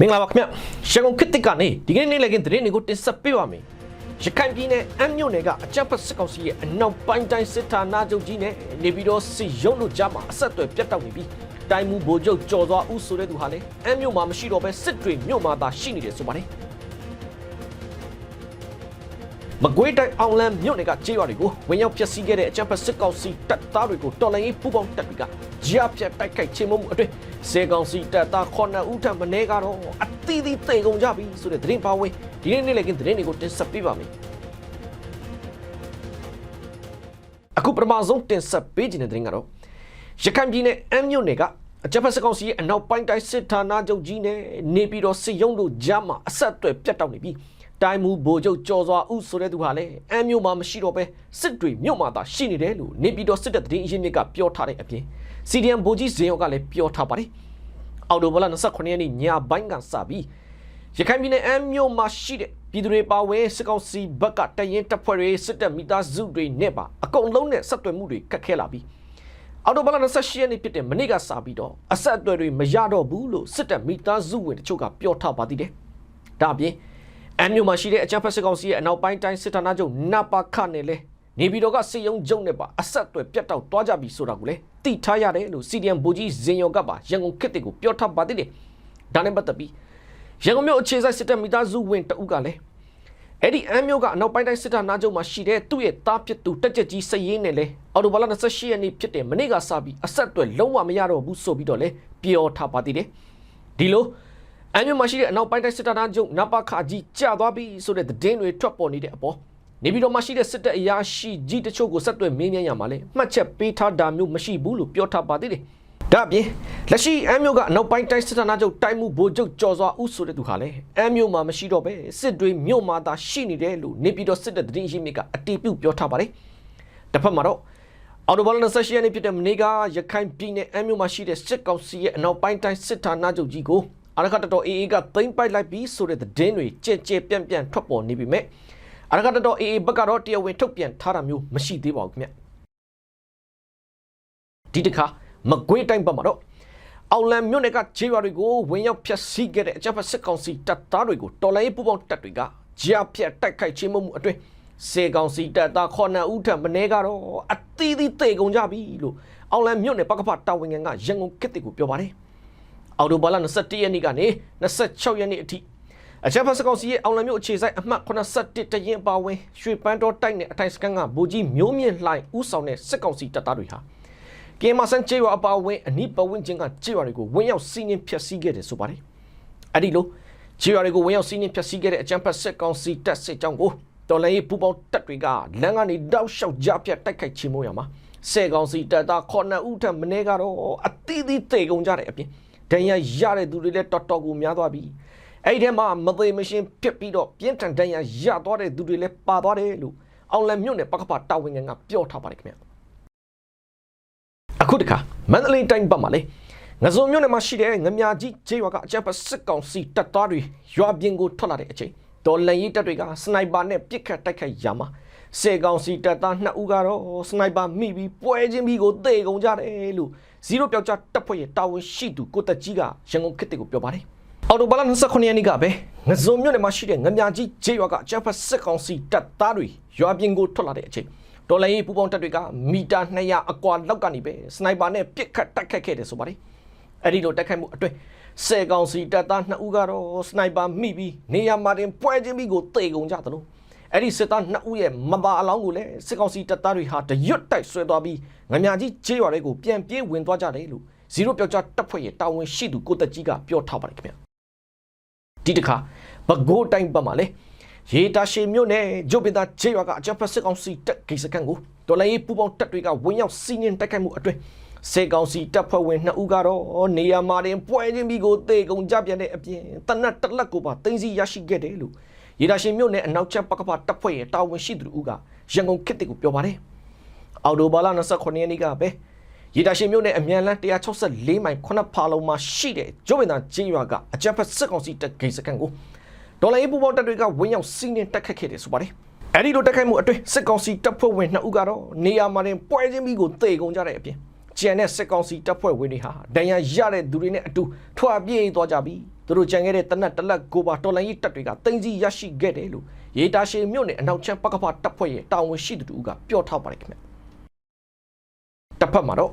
မင်္ဂလာပါခင်ဗျရန်ကုန်ခေတ်တစ်ကနေဒီကနေ့နေ့လည်ခင်းသတင်းတွေကိုတင်ဆက်ပေးပါမယ်ရခိုင်ပြည်နယ်အမ်းမြို့နယ်ကအကြမ်းဖက်စစ်ကောင်စီရဲ့အနောက်ပိုင်းတိုင်းစစ်ဌာနချုပ်ကြီးနဲ့နေပြည်တော်စစ်ရုံးတို့ကြားမှာအဆက်အသွယ်ပြတ်တောက်နေပြီးတိုင်းမူဗိုလ်ချုပ်ကျော်စွာဦးဆိုတဲ့သူဟာလည်းအမ်းမြို့မှာမရှိတော့ဘဲစစ်တွေမြို့မှာသာရှိနေတယ်ဆိုပါတယ် မကွေးတိုင်းအောင်လန်းမြို့နယ်ကကြေးရွာတွေကိုဝင်ရောက်ဖျက်ဆီးခဲ့တဲ့အကြမ်းဖက်စစ်ကောင်စီတပ်သားတွေကိုတော်လှန်ရေးပူးပေါင်းတပ်တွေကကြားဖြတ်တိုက်ခိုက်ချေမှုမှုအတွင်းစေကောင်စီတပ်သား9ဦးထပ်မင်းကတော့အသီးသီးတိမ်ကုန်ကြပြီဆိုတဲ့သတင်းပါဝင်ဒီနေ့နေ့လည်းကင်းသတင်းတွေကိုတင်ဆက်ပေးပါမယ်အခုပထမဆုံးတင်ဆက်ပေးခြင်းတဲ့သတင်းကတော့ရခိုင်ပြည်နယ်အမ်းမြို့နယ်ကအကြမ်းဖက်စစ်ကောင်စီရဲ့အနောက်ပိုင်းတိုင်းစစ်ဌာနချုပ်ကြီးနဲ့နေပြည်တော်စစ်ရုံးတို့ကြားမှာအဆက်အသွယ်ပြတ်တောက်နေပြီး တိုင်းမူဗိုလ်ချုပ်ကျော်စွာဦးဆိုတဲ့သူဟာလည်းအမ်းမြို့မှာမရှိတော့ပဲစစ်တွေမြို့မှာသာရှိနေတယ်လို့နေပြည်တော်စစ်တပ်သတင်းအရင်းမြစ်ကပြောထားတဲ့အပြင်စီဒီအမ်ဗိုလ်ကြီးဇင်ယောကလည်းပြောထားပါတယ်အော်တိုဘလ29ရက်နေ့ညပိုင်းကစပြီးရခိုင်ပြည်နယ်အမ်းမြို့မှာရှိတဲ့ပြည်သူတွေပါဝင်စစ်ကောင်စီဘက်ကတရင်တပ်ဖွဲ့တွေစစ်တပ်မိသားစုတွေနဲ့ပါအကုန်လုံးနဲ့ဆက်သွယ်မှုတွေခက်ခဲလာပြီးအော်တိုဘလ28ရက်နေ့ဖြစ်တဲ့မနေ့ကစပြီးတော့အဆက်အသွယ်တွေမရတော့ဘူးလို့စစ်တပ်မိသားစုဝင်တချို့ကပြောထားပါသေးတယ်။ဒါအပြင် အမ်မျိုးမှာရှိတဲ့အကြမ်းဖက်စစ်ကောင်စီရဲ့အနောက်ပိုင်းတိုင်းစစ်ဌာနချုပ်နပခနဲ့လဲနေပြည်တော်ကစစ်ရုံးချုပ်နဲ့ပါအဆက်အသွယ်ပြတ်တောက်သွားကြပြီဆိုတာကိုလည်းသိထားရတယ်လို့ CDM ဗိုလ်ကြီးဇင်ယောကပါရန်ကုန်ခေတ်တွေကိုပြောထားပါသေးတယ်။ဒါနဲ့ပတ်သက်ပြီးရန်ကုန်မြို့အခြေစိုက်စစ်တပ်မိသားစုဝင်တအုပ်ကလည်းအဲ့ဒီအမ်းမျိုးကအနောက်ပိုင်းတိုင်းစစ်တပ်နားချုပ်မှာရှိတဲ့သူ့ရဲ့သားဖြစ်သူတက်ကြကြီးစည်ရင်းနဲ့လဲအော်တိုဘာလ28ရက်နေ့ဖြစ်တဲ့မနေ့ကစပြီးအဆက်အသွယ်လုံးဝမရတော့ဘူးဆိုပြီးတော့လဲပြောထားပါသေးတယ်ဒီလို အမ်းမျိုးမှာရှိတဲ့အနောက်ပိုင်းတိုင်းစစ်တပ်နားချုပ်နပခကြီးကြာသွားပြီဆိုတဲ့သတင်းတွေထွက်ပေါ်နေတဲ့အပေါ်နေပြည်တော်မှာရှိတဲ့စစ်တပ်အရာရှိကြီးတချို့ကိုဆက်သွယ်မင်းမြန်းရမှာလဲမှတ်ချက်ပေးထားတာမျိုးမရှိဘူးလို့ပြောထားပါသေးတယ်ဒါအပြင်လက်ရှိအမ်းမျိုးကအနောက်ပိုင်းတိုင်းစစ်ဌာနချုပ်တိုင်းမှုဗိုလ်ချုပ်ကျော်စွာဦးဆိုတဲ့သူဟာလည်းအမ်းမျိုးမှာမရှိတော့ပဲစစ်တွေမြို့မှာသာရှိနေတယ်လို့နေပြည်တော်စစ်တပ်သတင်းရင်းမြစ်ကအတည်ပြုပြောထားပါတယ်။တစ်ဖက်မှာတော့အော်တိုဘလ28ရက်နေ့ဖြစ်တဲ့မနေ့ကရခိုင်ပြည်နယ်အမ်းမျိုးမှာရှိတဲ့စစ်ကောင်စီရဲ့အနောက်ပိုင်းတိုင်းစစ်ဌာနချုပ်ကြီးကို အရခတတော် AA ကသိမ်းပိုက်လိုက်ပြီးဆိုတဲ့သတင်းတွေကြဲကြဲပြန့်ပြန့်ထွက်ပေါ်နေပြီမဲ့အရခတတော် AA ဘက်ကတော့တရားဝင်ထုတ်ပြန်ထားတာမျိုးမရှိသေးပါဘူးခင်ဗျ။ဒီတစ်ခါမကွေးတိုင်းဘက်မှာတော့အောင်လံမြို့နယ်ကခြေရွာတွေကိုဝင်ရောက်ဖျက်ဆီးခဲ့တဲ့အကြမ်းဖက်စစ်ကောင်စီတပ်သားတွေကိုတော်လိုင်းပူပေါင်းတပ်တွေကကြားဖြတ်တိုက်ခိုက်ခြင်းမှုအတွင်းစေကောင်စီတပ်သားခေါနဦးထက်မနေကတော့အသီးသီးတေကုန်ကြပြီလို့အောင်လံမြို့နယ်ပကဖတာဝန်ခံကရန်ကုန်ခေတ်ကိုပြောပါတယ် အော်တိုဘာလ21ရက်နေ့ကနေ26ရက်နေ့အထိအချက်ဖတ်စကောင်စီရဲ့အောင်လံမြို့အခြေဆိုင်အမှတ်81တရင်ပါဝင်ရွှေပန်းတော်တိုက်နယ်အထိုင်စကန်ကဗိုလ်ကြီးမျိုးမြင့်လှိုင်ဦးဆောင်တဲ့စစ်ကောင်စီတပ်သားတွေဟာကင်မာဆန်ကျေးရွာအပါအဝင်အနီးပတ်ဝန်းကျင်ကကျေးရွာတွေကိုဝင်ရောက်စီးနင်းဖျက်ဆီးခဲ့တယ်ဆိုပါတယ်။အဲ့ဒီလိုကျေးရွာတွေကိုဝင်ရောက်စီးနင်းဖျက်ဆီးခဲ့တဲ့အကြမ်းဖက်စစ်ကောင်စီတပ်စစ်ကြောင်းကိုတော်လိုင်းပူပေါင်းတပ်တွေကလမ်းကနေတောက်လျှောက်ကြားပြတ်တိုက်ခိုက်ချေမှုရမှာစေကောင်စီတပ်သားခေါနဦးထက်မင်းကတော့အသီးသီးတေကုန်ကြတဲ့အပြင် ဒဏ်ရာရတဲ့သူတွေလည်းတော်တော်ကိုများသွားပြီ။အဲ့ဒီထဲမှာမသေးမရှင်းဖြစ်ပြီးတော့ပြင်းထန်ဒဏ်ရာရသွားတဲ့သူတွေလည်းပါသွားတယ်လို့အောင်လံမြို့နယ်ပကပတာဝန်ခံကပြောထားပါတယ်ခင်ဗျာ။အခုတခါမန္တလေးတိုင်းဘက်မှာလေငစုံမြို့နယ်မှာရှိတဲ့ငမြကြီးကျေးရွာကအကြမ်းဖက်စစ်ကောင်စီတပ်သားတွေရွာပြင်ကိုထွက်လာတဲ့အချိန်ဒေါ်လန်ရေးတပ်တွေကစနိုက်ပါနဲ့ပစ်ခတ်တိုက်ခိုက်ရမှာစေကောင်စီတပ်သား2ဦးကတော့စနိုက်ပါမိပြီးပွဲချင်းပြီးကိုတေကုန်ကြတယ်လို့ ဇီရိုပြောက်ကြားတပ်ဖွဲ့ရဲ့တာဝန်ရှိသူကိုတက်ကြီးကရန်ကုန်ခေတ်တွေကိုပြောပါတယ်အော်တိုဘာလ29ရက်နေ့ကပဲငစုံမြို့နယ်မှာရှိတဲ့ငမြကြီးကျေးရွာကအကြမ်းဖက်စစ်ကောင်စီတပ်သားတွေရွာပြင်ကိုထွက်လာတဲ့အချိန်ဒေါ်လာရေးပူပေါင်းတပ်တွေကမီတာ200အကွာလောက်ကနေပဲစနိုက်ပါနဲ့ပစ်ခတ်တိုက်ခတ်ခဲ့တယ်ဆိုပါတယ်အဲ့ဒီလိုတိုက်ခိုက်မှုအတွင်းဆယ်ကောင်စီတပ်သား2ဦးကတော့စနိုက်ပါမိပြီးနေရာမှာတင်ပွဲချင်းပြီးကိုတေကုန်ကြသလို အဲ့ဒီစစ်သား2ဦးရဲ့မပါအလောင်းကိုလည်းစစ်ကောင်စီတပ်သားတွေဟာတရွတ်တိုက်ဆွဲသွားပြီးငမြကြီးကျေးရွာတွေကိုပြန်ပြေးဝင်သွားကြတယ်လို့ဇီရိုပြောက်ကြားတပ်ဖွဲ့ရဲ့တာဝန်ရှိသူကိုတက်ကြီးကပြောထားပါတယ်ခင်ဗျဒီတစ်ခါဘကိုးတိုင်းပတ်မှာလေရေတာရှည်မြို့နယ်ဂျိုပင်တာဂျေရွာကအကြမ်းဖက်စစ်ကောင်စီတပ်ဂိတ်စခန်းကိုတော်လိုင်းပူပေါင်းတပ်တွေကဝင်ရောက်စီးနင်းတိုက်ခိုက်မှုအတွင်းစေကောင်စီတပ်ဖွဲ့ဝင်2ဦးကတော့နေရာမှာတင်ပွဲချင်းပြီးကိုတေကုံကြပြန်တဲ့အပြင်တနတ်တစ်လက်ကိုပါတင်းစီရရှိခဲ့တယ်လို့ ရေတာရှည်မြို့နယ်အနောက်ချက်ပကပတပ်ဖွဲ့ရဲ့တာဝန်ရှိသူတို့ကရန်ကုန်ခေတ်ကိုပြောပါတယ်အော်တိုဘာလ29ရက်နေ့ကပဲရေတာရှည်မြို့နယ်အမြန်လန်း164မိုင်9ဖာလုံမှာရှိတဲ့ဂျိုပင်တာဂျေရွာကအကြမ်းဖက်စစ်ကောင်စီတပ်ဂိတ်စခန်းကိုဒေါ်လာရေးပူပေါင်းတပ်တွေကဝင်းရောက်စီးနင်းတက်ခတ်ခဲ့တယ်ဆိုပါတယ်။အဲဒီလိုတက်ခိုက်မှုအတွင်းစစ်ကောင်စီတပ်ဖွဲ့ဝင်2ဦးကတော့နေရာမှာတင်ပွဲချင်းပြီးကိုတေကုန်ကြတဲ့အပြင်ကျန်တဲ့စစ်ကောင်စီတပ်ဖွဲ့ဝင်တွေဟာဒဏ်ရာရတဲ့သူတွေနဲ့အတူထွာပြေးသွားကြပြီး သူတို့ကြံခဲ့တဲ့တနက်တလက်ကိုပါတော်လိုင်းရေးတပ်တွေကတင်ကြီးရရှိခဲ့တယ်လို့ရေတာရှည်မြို့နယ်အနောက်ချမ်းပကဖတပ်ဖွဲ့ရဲ့တာဝန်ရှိသူတို့ကပြောထားပါတယ်ခင်ဗျတစ်ဖက်မှာတော့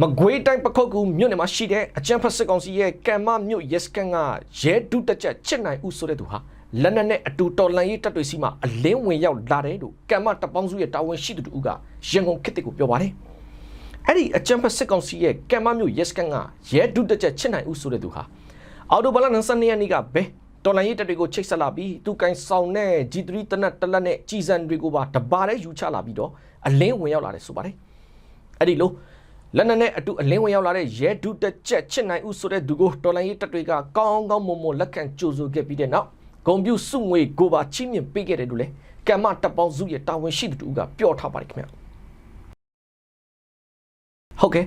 မကွေးတိုင်းပခုတ်ကူမြို့နယ်မှာရှိတဲ့အကျန်းဖက်စစ်ကောင်စီရဲ့ကံမမြို့ရဲစကန်ကရဲဒုတက်ချက်ချစ်နိုင်ဦးဆိုတဲ့သူဟာလက်နက်နဲ့အတူတော်လန်ရေးတပ်တွေစီမှာအလင်းဝင်ရောက်လာတယ်လို့ကံမတပ်ပေါင်းစုရဲ့တာဝန်ရှိသူတို့ကရန်ကုန်ခေတ်ကိုပြောပါတယ်အဲ့ဒီအကျန်းဖက်စစ်ကောင်စီရဲ့ကံမမြို့ရဲစကန်ကရဲဒုတက်ချက်ချစ်နိုင်ဦးဆိုတဲ့သူဟာ အော်တိုဘလ22ရက်နေ့ကဘဲတော်လန်ရေးတပ်တွေကိုချိတ်ဆက်လာပြီးသူကန်ဆောင်တဲ့ G3 တနက်တလက်နဲ့ကြီးစံတွေကိုပါတပါးနဲ့ယူချလာပြီးတော့အလင်းဝင်ရောက်လာတယ်ဆိုပါတယ်အဲ့ဒီလိုလက်နက်နဲ့အတူအလင်းဝင်ရောက်လာတဲ့ရဲဒုတက်ချက်ချစ်နိုင်ဦးဆိုတဲ့သူကိုတော်လိုင်းရေးတပ်တွေကကောင်းကောင်းမွန်မွန်လက်ခံကြိုဆိုခဲ့ပြီးတဲ့နောက်ဂုံပြူစုငွေကိုပါချီးမြှင့်ပေးခဲ့တယ်လို့လေကမ္မတပ်ပေါင်းစုရဲ့တာဝန်ရှိသူတူကပြောထားပါတယ်ခင်ဗျဟုတ်ကဲ့